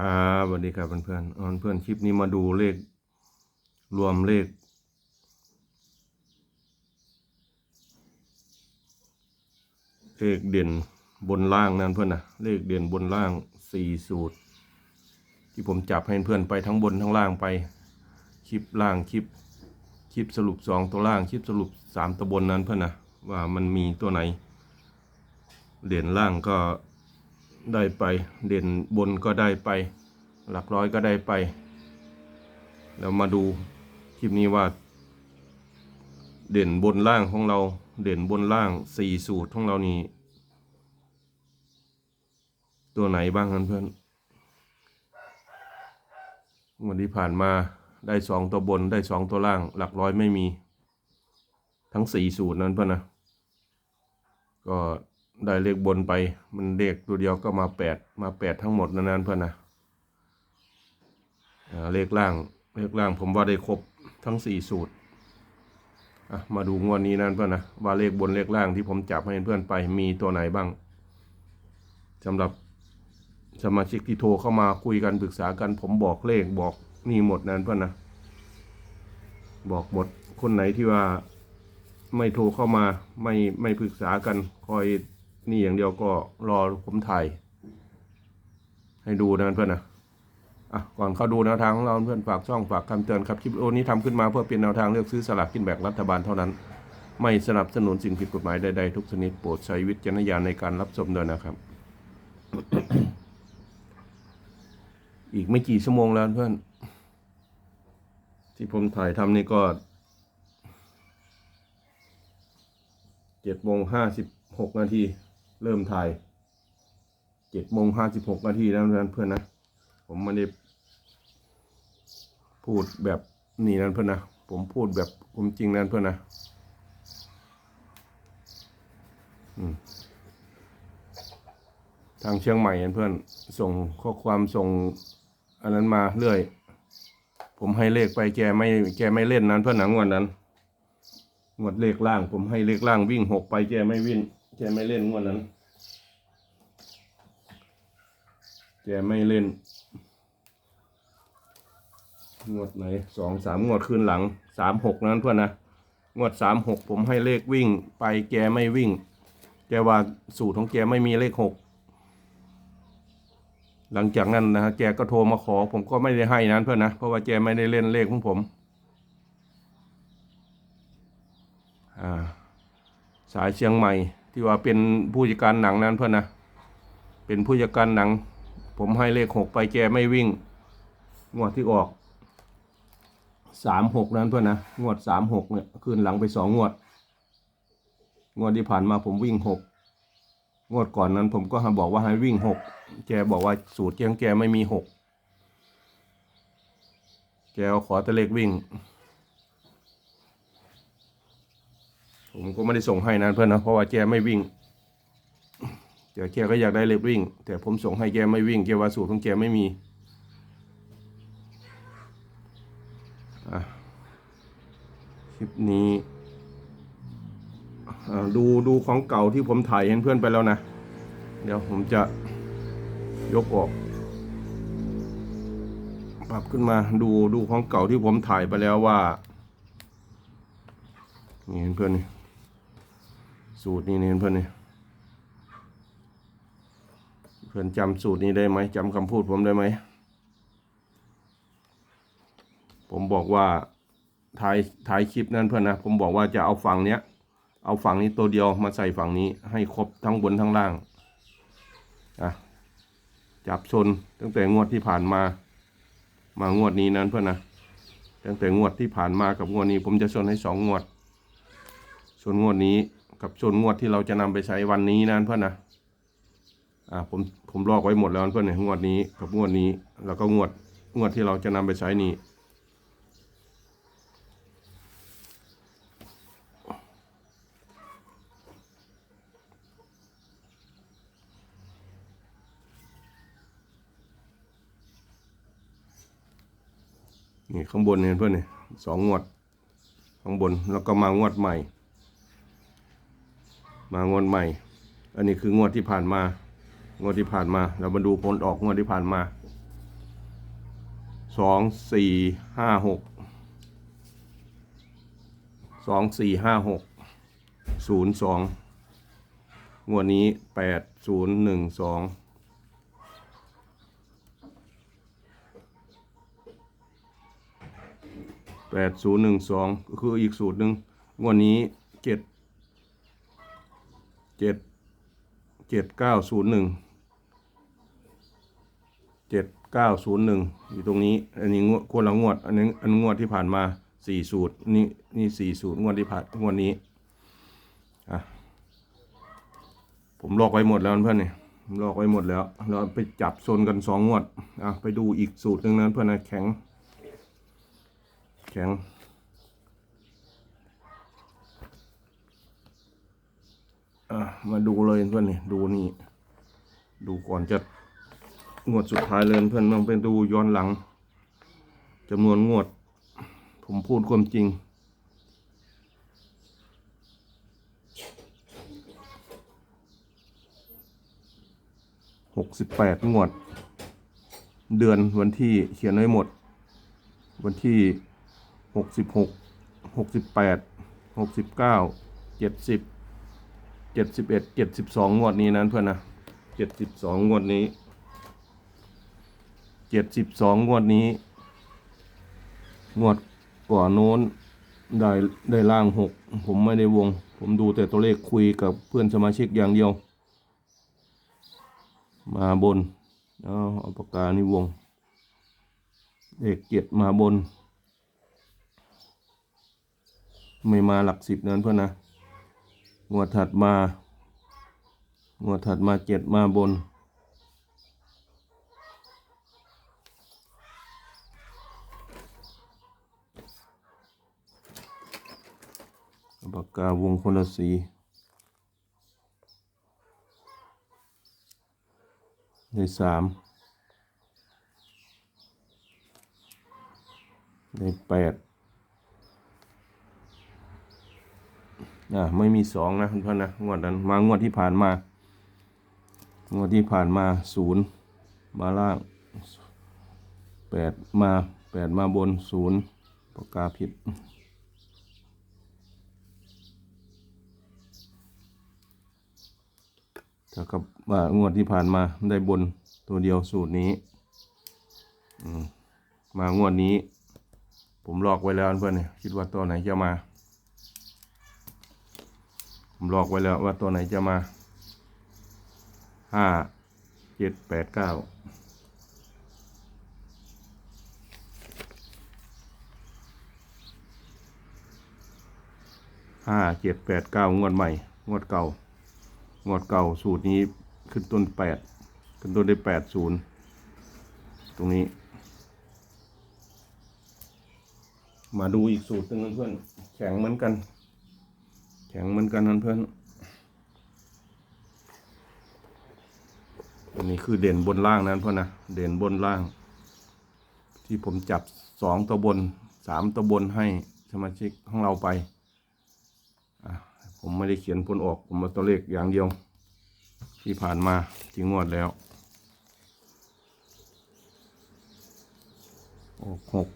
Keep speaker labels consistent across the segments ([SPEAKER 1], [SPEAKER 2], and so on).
[SPEAKER 1] ครับสวัสดีครับเพื่อนๆเพื่อนเพื่อนคลิปนี้มาดูเลข รวมเลข เลขเด่นบนล่างนั่นเพื่อนนะเลขเด่นบนล่างสี่สูตร ที่ผมจับให้เพื่อนไปทั้งบนทั้งล่างไปคลิปล่างคลิปคลิปสรุปสองตัวล่างคลิปสรุปสามตัวบนนั้นเพื่อนนะว่ามันมีตัวไหน เด่นล่างก็ ได้ไป เด่นบนก็ได้ไป หลักร้อยก็ได้ไป แล้วมาดูคลิปนี้ว่า เด่นบนล่างของเรา เด่นบนล่างสี่สูตรของเรานี่ตัวไหนบ้างกันเพื่อนวันที่ผ่านมาได้สองตัวบนได้สองตัวล่าง หลักร้อยไม่มี ทั้งสี่สูตรนั้นเพื่อนนะก็ ได้เลขบนไป มันเลขตัวเดียวก็มาแปดมาแปดทั้งหมดนานๆเพื่อนนะเลขล่างเลขล่างผมว่าได้ครบทั้งสี่สูตรมาดูงวดนี้นั่นเพื่อนนะว่าเลขบนเลขล่างที่ผมจับให้เพื่อนไปมีตัวไหนบ้างสำหรับสมาชิกที่โทรเข้ามาคุยกันปรึกษากัน ผมบอกเลขบอกนี่หมดนั่นเพื่อนนะบอกหมดคนไหนที่ว่าไม่โทรเข้ามาไม่ไม่ปรึกษากันคอย นี่อย่างเดียวก็รอผมถ่ายให้ดูนะเพื่อนนะอะก่อนเข้าดูแนวทางของเราเพื่อนฝากช่องฝากคำเตือนครับคลิปโอนี้ทำขึ้นมาเพื่อเป็นแนวทางเลือกซื้อสลากกินแบ่งรัฐบาลเท่านั้น ไม่สนับสนุนสิ่งผิดกฎหมายใดๆทุกชนิดโปรดใช้วิจารณญาณในการรับชมด้วยนะครับ อีกไม่กี่ชั่วโมงแล้วเพื่อน ที่ผมถ่ายทำนี่ก็เจ็ดโมงห้าสิบหกนาที เริ่มถ่ายเจ็ดโมงห้าสิบหกนาทีแล้วนะเพื่อนนะ ผมไม่ได้พูดแบบนี่นั่นเพื่อนนะ ผมพูดแบบผมจริงนั่นเพื่อนนะทางเชียงใหม่นั่นเพื่อน ส่งข้อความส่ง อันนั้นมาเรื่อย ผมให้เลขไปแกไม่แกไม่เล่นนั้นเพื่อนหนังวันนั้นงวดเลขล่าง ผมให้เลขล่างวิ่งหกไปแกไม่วิ่ง แกไม่เล่นงวดนั้น แกไม่เล่น งวดไหนสองสามงวดคืนหลังสามหกนั้นเพื่อนนะงวดสามหกผมให้เลขวิ่ง ไปแกไม่วิ่ง แกว่าสูตรของแกไม่มีเลขหกหลังจากนั้นนะฮะแกก็โทรมาขอ ผมก็ไม่ได้ให้นั้นเพื่อนนะ เพราะว่าแกไม่ได้เล่นเลขของผม อ่า สายเชียงใหม่ ที่ว่าเป็นผู้จัดการหนังนั้นเพื่อนนะเป็นผู้จัดการหนัง ผมให้เลขหกไปแกไม่วิ่ง งวดที่ออกสามหกนั้นเพื่อนนะงวดสามหกเนี่ยคืนหลังไปสองงวด งวดที่ผ่านมาผมวิ่งหกงวดก่อนนั้นผมก็บอกว่าให้วิ่งหกแกบอกว่าสูตรเจียงแกไม่มีหกแกขอแต่เลขวิ่ง ผมก็ไม่ได้ส่งให้นะเพื่อนนะเพราะว่าแกไม่วิ่งแต่แกก็อยากได้เล็บวิ่ง แต่ผมส่งให้แกไม่วิ่งแกว่าสูตรของแกไม่มีอคลิปนี้ดูดูของเก่าที่ผมถ่ายให้เพื่อนไปแล้วนะ เดี๋ยวผมจะยกออกปรับขึ้นมาดูดูของเก่าที่ผมถ่ายไปแล้วว่านี่เห็นเพื่อนนี่ สูตรนี้นี่เพื่อนนี่เพื่อนจำสูตรนี้ได้ไหมจำคำพูดผมได้ไหม ผมบอกว่าท้ายท้ายคลิปนั้นเพื่อนนะ ผมบอกว่าจะเอาฝั่งเนี้ย เอาฝั่งนี้ตัวเดียวมาใส่ฝั่งนี้ ให้ครบทั้งบนทั้งล่างอะจับชนตั้งแต่งวดที่ผ่านมา มางวดนี้นั้นเพื่อนนะตั้งแต่งวดที่ผ่านมากับงวดนี้ ผมจะชนให้สองงวดส่วนงวดนี้ กับส่วนงวดที่เราจะนำไปใช้วันนี้นั้นเพื่อนนะอ่าผมผมลอกไว้หมดแล้วเพื่อนเนี่ยงวดนี้กับงวดนี้ แล้วก็งวดงวดที่เราจะนำไปใช้นี่นี่ข้างบนเนี่ยเพื่อนเนี่ยสองงวดข้างบนแล้วก็มางวดใหม่ มางวดใหม่ อันนี้คืองวดที่ผ่านมา งวดที่ผ่านมา เรามาดูผลออกงวดที่ผ่านมาสองสี่ห้าหกสองสี่ห้าหกศูนย์สองงวดนี้แปดศูนย์หนึ่งสองแปดศูนย์หนึ่งสองก็คืออีกสูตรหนึ่งงวดนี้ เจ็ดเจ็ดเก้าศูนย์หนึ่งเจ็ดเก้าศูนย์หนึ่งอยู่ตรงนี้ อันนี้งวดคนละงวด อันนี้อันงวดที่ผ่านมาสี่สูตร นี่นี่สี่สูตรงวดที่ผ่านงวดนี้อะผมลอกไว้หมดแล้วเพื่อนเนี่ผมลอกไว้หมดแล้ว เราไปจับโซนกันสองงวดอะไปดูอีกสูตรหนึ่งนั้นเพื่อนนะแข็ง แข็ง อะมาดูเลยเพื่อนนี่ดูนี่ ดูก่อนจะงวดสุดท้ายเลยเพื่อนลองไปดูย้อนหลังจำนวนงวด ผมพูดความจริง หกสิบแปดงวด เดือนวันที่เขียนไว้หมด วันที่หกสิบหกหกสิบแปดหกสิบเก้าเจ็ดสิบ เจ็ดสิบเอ็ดเจ็ดสิบสองงวดนี้นั้นเพื่อนนะเจ็ดสิบสองงวดนี้เจ็ดสิบสองงวดนี้ งวดก่อนโน้นได้ได้ล่างหกผมไม่ได้วง ผมดูแต่ตัวเลขคุยกับเพื่อนสมาชิกอย่างเดียว มาบนเอาเอาปากกานี่วงเลขเจ็ดมาบน ไม่มาหลักสิบนั้นเพื่อนนะ งวดถัดมางวดถัดมาเจ็ดมาบน ปากกาวงคนละสีได้สามได้แปด อะไม่มีสองนะเพื่อนๆนะงวดนั้นมางวดที่ผ่านมางวดที่ผ่านมาศูนย์มาล่างแปดมาแปดมาบนศูนย์ปากกาผิดเท่ากับว่างวดที่ผ่านมาได้บนตัวเดียวสูตรนี้อืมมางวดนี้ ผมลอกไว้แล้วเพื่อนเนี่ยคิดว่าตัวไหนจะมา ผมลอกไว้แล้วว่าตัวไหนจะมาห้าเจ็ดแปดเก้าห้าเจ็ดแปดเก้างวดใหม่ งวดเก่างวดเก่าสูตรนี้ขึ้นต้นแปดขึ้นต้นได้แปดศูนย์ตรงนี้ มาดูอีกสูตรหนึ่งเพื่อนแข็งเหมือนกัน ข็งเหมือนกันนั่นเพื่อนอันนี้คือเด่นบนล่างนั้นเพื่อนนะเด่นบนล่าง ที่ผมจับสองตัวบนสามตัวบนให้สมาชิกของเราไปผมไม่ได้เขียนผลออก ผมมาตัวเลขอย่างเดียว ที่ผ่านมาที่งวดแล้วออกหก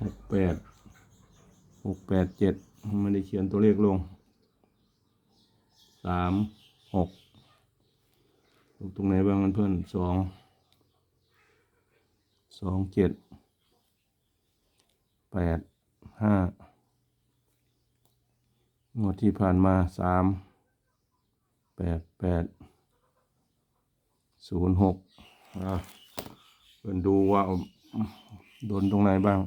[SPEAKER 1] หกแปด หกแปดเจ็ดไม่ได้เขียนตัวเลขลงสามหกตรงไหนบ้างเพื่อนสองสองเจ็ดแปดห้างวดที่ผ่านมาสามแปดแปดศูนย์หกอะเพื่อนดูว่าโดนตรงไหนบ้าง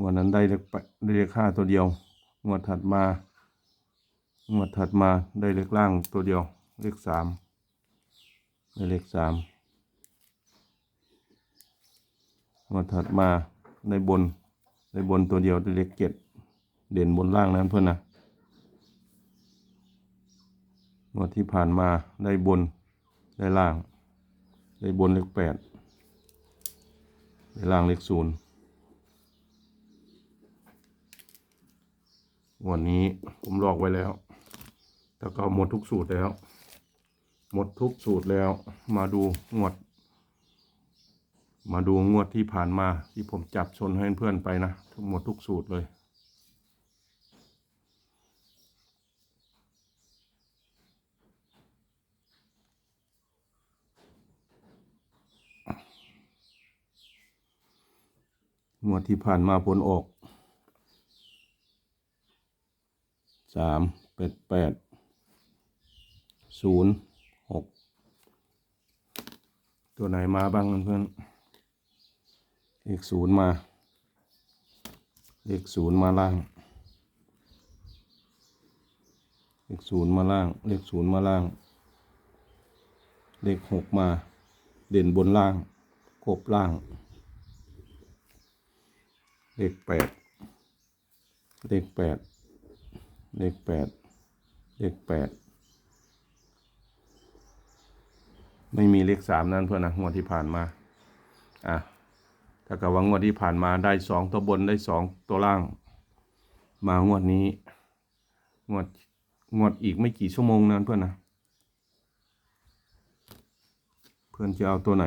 [SPEAKER 1] งวดนั้นได้เลขแปดได้เลขห้าตัวเดียว งวดถัดมา งวดถัดมาได้เลขล่างตัวเดียว เลขสามได้เลขสามงวดถัดมาได้บนได้บนตัวเดียวได้เลขเจ็ดเด่นบนล่างนั้นเพื่อนนะงวดที่ผ่านมาได้บนได้ล่าง ได้บนเลขแปดได้ล่างเลขศูนย์ วันนี้ผมลอกไว้แล้ว แล้วก็หมดทุกสูตรแล้ว หมดทุกสูตรแล้ว มาดูงวด มาดูงวดที่ผ่านมาที่ผมจับชนให้เพื่อนไปนะทั้งหมดทุกสูตรเลย งวดที่ผ่านมาผลออก สามแปดแปดศูนย์หกตัวไหนมาบ้างเพื่อนเลขศูนย์มา เลขศูนย์มาล่าง เลขศูนย์มาล่าง เลขศูนย์มาล่าง เลขหกมา เด่นบนล่างกบล่าง เลขแปดเลขแปด เลขแปดเลขแปดไม่มีเลขสามนั่นเพื่อนนะงวดที่ผ่านมา อะ ถ้ากับว่างวดที่ผ่านมาได้สองตัวบนได้สองตัวล่าง มางวดนี้ งวด งวดอีกไม่กี่ชั่วโมงนั้นเพื่อนนะ เพื่อนจะเอาตัวไหน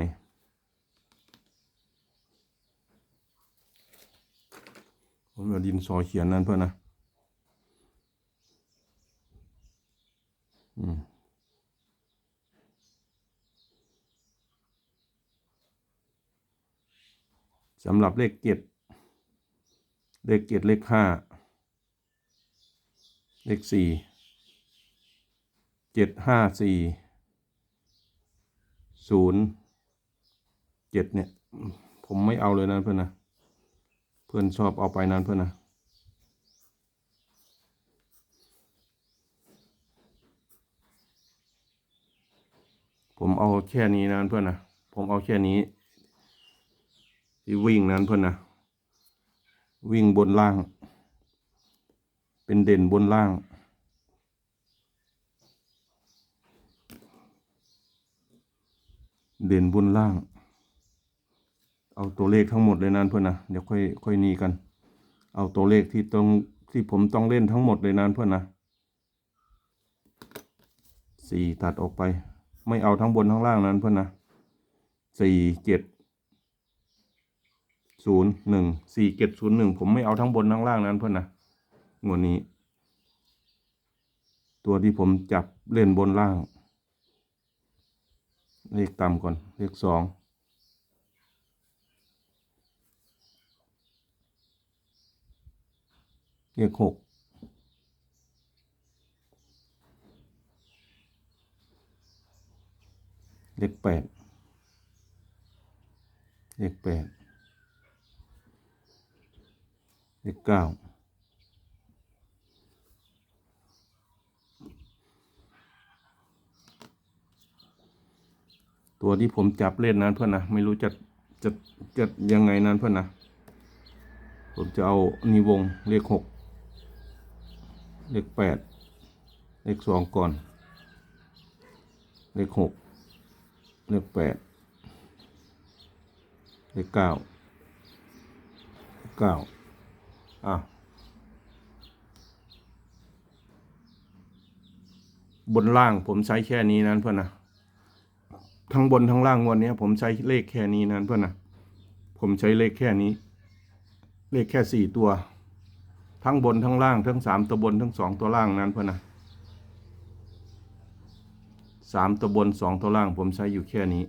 [SPEAKER 1] ผมเอาดินสอเขียนนั่นเพื่อนนะ อืมสำหรับเลขเจ็ด เลขเจ็ดเลขห้า เลขสี่ เจ็ดห้าสี่ ศูนย์ เจ็ดเนี่ย ผมไม่เอาเลยนะเพื่อนนะ เพื่อนชอบเอาไปนั้นเพื่อนนะ ผมเอาแค่นี้นะเพื่อนนะผมเอาแค่นี้ ที่วิ่งนั้นเพื่อนนะวิ่งบนล่าง เป็นเด่นบนล่าง เด่นบนล่าง เอาตัวเลขทั้งหมดเลยนั้นเพื่อนนะเดี๋ยวค่อยค่อยนีกัน เอาตัวเลขที่ตรงที่ผมต้องเล่นทั้งหมดเลยนั้นเพื่อนนะสี่ตัดออกไป ไม่เอาทั้งบนทั้งล่างนั้นเพื่อนนะสี่เจ็ดศูนย์หนึ่งสี่เจ็ดศูนย์หนึ่งผมไม่เอาทั้งบนทั้งล่างนั้นเพื่อนนะงวดนี้ ตัวที่ผมจับเล่นบนล่าง เลขต่ำก่อน เลขสองเลขหก เลขแปดเลขแปดเลขเก้าตัวที่ผมจับเล่นนั้นเพื่อนนะไม่รู้จะจะจะยังไงนั้นเพื่อนนะผมจะเอานี่วงเลขหกเลขแปดเลขสองก่อน เลขหก เลขแปดเลขเก้าเลขเก้าอะบนล่างผมใช้แค่นี้นั้นเพื่อนนะทั้งบนทั้งล่างวันนี้ผมใช้เลขแค่นี้นั้นเพื่อนนะผมใช้เลขแค่นี้ เลขแค่สี่ตัว ทั้งบนทั้งล่างทั้งสามตัวบนทั้งสองตัวล่างนั้นเพื่อนนะ สามตัวบนสองตัวล่างผมใช้อยู่แค่นี้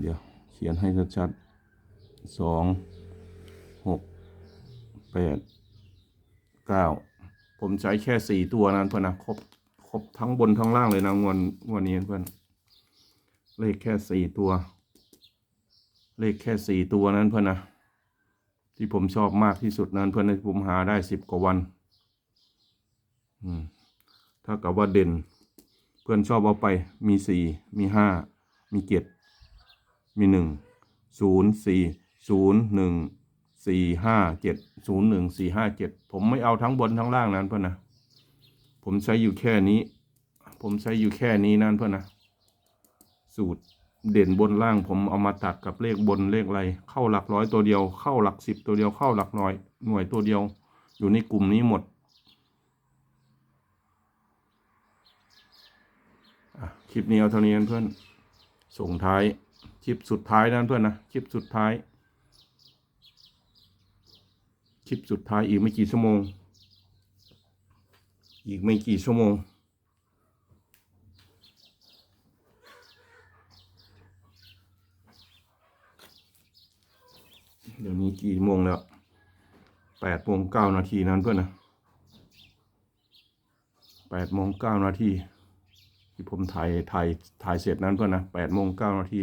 [SPEAKER 1] เดี๋ยวเขียนให้ชัดๆสองหกแปดเก้าผมใช้แค่สี่ตัวนั้นเพื่อนนะครบครบทั้งบนทั้งล่างเลยนะงวดงวดนี้เพื่อนเลขแค่สี่ตัว เลขแค่สี่ตัวนั้นเพื่อนนะที่ผมชอบมากที่สุดนั้นเพื่อนที่ผมหาได้สิบกว่าวัน ถ้ากับว่าเด่น เพื่อนชอบเอาไปมีสี่มีห้ามีเจ็ดมีหนึ่งศูนย์สี่ศูนย์หนึ่งสี่ห้าเจ็ดศูนย์หนึ่งสี่ห้าเจ็ดผมไม่เอาทั้งบนทั้งล่างนั้นเพื่อนนะผมใช้อยู่แค่นี้ ผมใช้อยู่แค่นี้นั่นเพื่อนนะสูตรเด่นบนล่างผมเอามาตัดกับเลขบนเลขอะไรเข้าหลักร้อยตัวเดียว เข้าหลักสิบตัวเดียวเข้าหลักหน่วยหน่วยตัวเดียว อยู่ในกลุ่มนี้หมดอะ คลิปนี้เอาเท่านี้นเพื่อน ส่งท้าย คลิปสุดท้ายนะเพื่อนนะ คลิปสุดท้าย คลิปสุดท้ายอีกไม่กี่ชั่วโมง อีกไม่กี่ชั่วโมง เดี๋ยวนี้กี่โมงแล้วแปดโมงเก้านาทีนั้นเพื่อนนะแปดโมงเก้านาที ที่ผมถ่ายถ่ายถ่ายเสร็จนั้นเพื่อนนะแปดโมงเก้านาที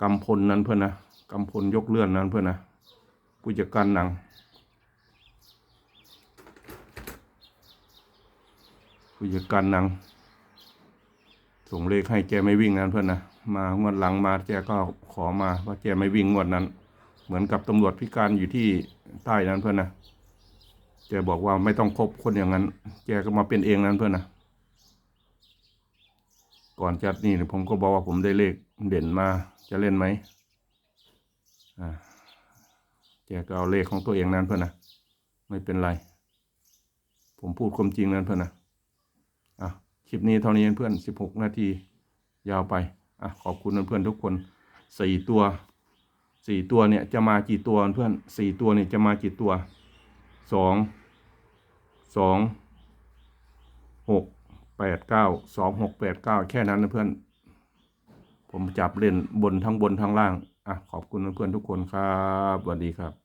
[SPEAKER 1] กำพลนั้นเพื่อนนะกำพลยกเลื่อนนั้นเพื่อนนะผู้จัดการหนัง ผู้จัดการหนัง ส่งเลขให้แกไม่วิ่งนั้นเพื่อนนะมางวดหลังมาแกก็ขอมาว่าแกไม่วิ่งงวดนั้น เหมือนกับตำรวจพิการอยู่ที่ใต้นั้นเพื่อนนะแกบอกว่าไม่ต้องคบคนอย่างนั้น แกก็มาเป็นเองนั้นเพื่อนนะ ก่อนจัดนี่ผมก็บอกว่าผมได้เลขเด่นมาจะเล่นไหมอ่าแกก็เอาเลขของตัวเองนั้นเพื่อนนะไม่เป็นไร ผมพูดความจริงนั้นเพื่อนนะอะคลิปนี้เท่านี้เพื่อนสิบหกนาทียาวไปอะขอบคุณเพื่อนๆทุกคนสี่ตัวสี่ตัวเนี่ยจะมากี่ตัวเพื่อนสี่ตัวเนี่ยจะมากี่ตัวสองสองหก แปดเก้าสองหกแปดเก้าแค่นั้นนะเพื่อน ผมจับเล่นบนทั้งบนทั้งล่าง อะขอบคุณเพื่อนทุกคนครับสวัสดีครับ